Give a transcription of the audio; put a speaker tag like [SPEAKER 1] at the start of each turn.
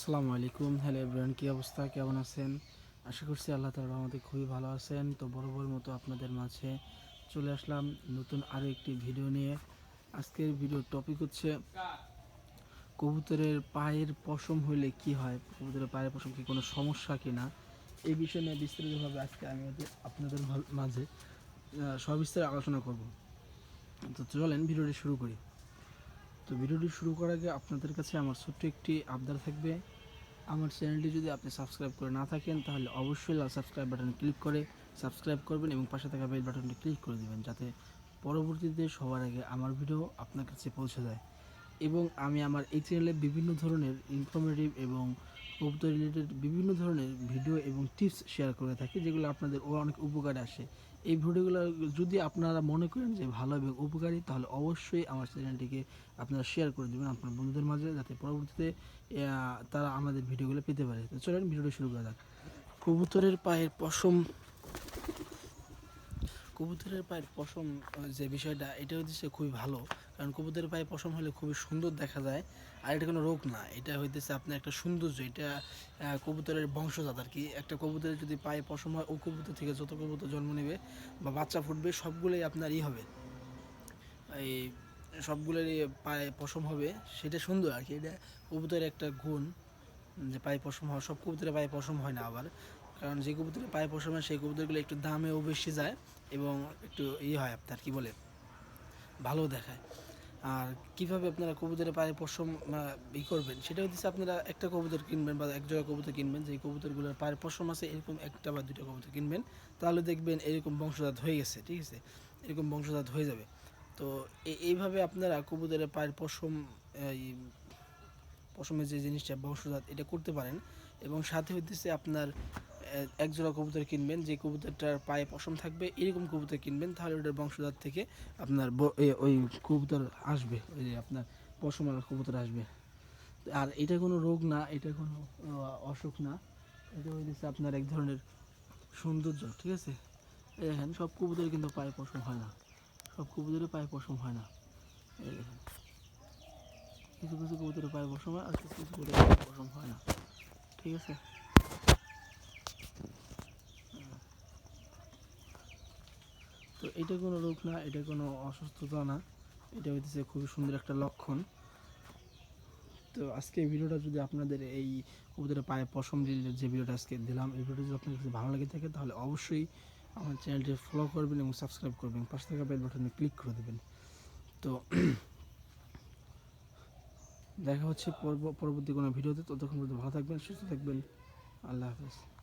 [SPEAKER 1] আসসালামু আলাইকুম। Hello everyone কী অবস্থা? কেমন আছেন? আশা করছি আল্লাহ তালা আমাদের খুবই ভালো আছেন। তো বরাবর মতো আপনাদের মাঝে চলে আসলাম নতুন আরও একটি ভিডিও নিয়ে। আজকের ভিডিওর টপিক হচ্ছে কবুতরের পায়ের পশম হইলে কি হয়? কবুতরের পায়ের পশম কি কোনো সমস্যা কি না এই বিষয় নিয়ে বিস্তারিতভাবে আজকে আমি আপনাদের মাঝে সবিস্তারে আলোচনা করব। তো চলেন ভিডিওটি শুরু করি। তো ভিডিওটি শুরু করার আগে আপনাদের কাছে আমার ছোট্ট একটি আবদার থাকবে। আমার চ্যানেলটি যদি আপনি সাবস্ক্রাইব করে না থাকেন, তাহলে অবশ্যই লাল সাবস্ক্রাইব বাটন ক্লিক করে সাবস্ক্রাইব করবেন এবং পাশে থাকা বেল বাটনটি ক্লিক করে দেবেন, যাতে পরবর্তীতে সবার আগে আমার ভিডিও আপনার কাছে পৌঁছে যায়। এবং আমি আমার এই চ্যানেলে বিভিন্ন ধরনের ইনফরমেটিভ এবং কবুতর রিলেটেড বিভিন্ন ধরনের ভিডিও এবং টিপস শেয়ার করে থাকি, যেগুলো আপনাদের ও অনেক উপকারে আসে। এই ভিডিওগুলো যদি আপনারা মনে করেন যে ভালো এবং উপকারী, তাহলে অবশ্যই আমার চ্যানেলটিকে আপনারা শেয়ার করে দেবেন আপনার বন্ধুদের মাঝে, যাতে পরবর্তীতে তারা আমাদের ভিডিওগুলো পেতে পারে। চলেন ভিডিওটি শুরু করা যাক। কবুতরের পায়ের পশম কবুতরের পায়ের পশম যে বিষয়টা এটা হচ্ছে খুবই ভালো। কারণ কবুতরের পায়ে পশম হলে খুবই সুন্দর দেখা যায়, আর এটা কোনো রোগ না। এটা হইতেছে আপনার একটা সৌন্দর্য, এটা কবুতরের বংশজাত আর কি। একটা কবুতরের যদি পায়ে পশম হয়, ও কবুতর থেকে যত কবুতর জন্ম নেবে বা বাচ্চা ফুটবে, সবগুলোই আপনার ই হবে। এই সবগুলোরই পায়ে পশম হবে, সেটা সুন্দর আর কি। এটা কবুতরের একটা গুণ, যে পায়ে পশম হওয়া সব কবুতরের পায়ে পশম হয় না আবার। কারণ যে কবুতরের পায়ে পশম হয়, সেই কবুতরগুলো একটু দামেও বেশি যায় এবং একটু ই হয় আপনার, কি বলে ভালো দেখায়। আর কীভাবে আপনারা কবুতরের পায়ে পশম ই করবেন সেটা হচ্ছে আপনারা একটা কবুতর কিনবেন বা এক জোড়া কবুতর কিনবেন যে কবুতরগুলোর পায়ের পশম আছে, এরকম একটা বা দুটো কবুতর কিনবেন, তাহলে দেখবেন এরকম বংশজাত হয়ে গেছে, ঠিক আছে? এরকম বংশজাত হয়ে যাবে। তো এইভাবে আপনারা কবুতরের পায়ের পশম এই পশমের যে জিনিসটা, বংশজাত, এটা করতে পারেন। এবং সাথে হইতেছে আপনার আহ, এক জোড়া কবুতর কিনবেন যে কবুতরটার পায়ে পশম থাকবে এরকম কবুতর কিনবেন তাহলে ওটার বংশজাত থেকে আপনার ওই কবুতর আসবে ওই যে আপনার পশমালা কবুতর আসবে। আর এটা কোনো রোগ না এটা কোনো অসুখ না এটা হইতেছে আপনার এক ধরনের সৌন্দর্য ঠিক আছে? দেখেন সব কবুতর কিন্তু পায়ে পশম হয় না সব কবুতরের পায়ে পশম হয় না কিছু কিছু কবুতরের পায়ে পশম হয় আর কিছু কিছু কবুতরের পায়ে পশম হয় না ঠিক আছে? তো এটা কোনো রোগ না, এটা কোনো অসুস্থতা না। এটা হইতেছে খুবই সুন্দর একটা লক্ষণ। তো আজকে এই ভিডিওটা যদি আপনাদের এই কবুতরের পায়ে পশম রিলেটেড যে ভিডিওটা আজকে দিলাম, এই ভিডিওটা যদি আপনাদের কাছে ভালো লেগে থাকে, তাহলে অবশ্যই আমার চ্যানেলটি ফলো করবেন এবং সাবস্ক্রাইব করবেন। পাশে থাকা বেল বাটনে ক্লিক করে দেবেন। তো দেখা হচ্ছে পরব- পরবর্তী কোনো ভিডিওতে। ততক্ষণ পর্যন্ত ভালো থাকবেন, সুস্থ থাকবেন। আল্লাহ হাফেজ।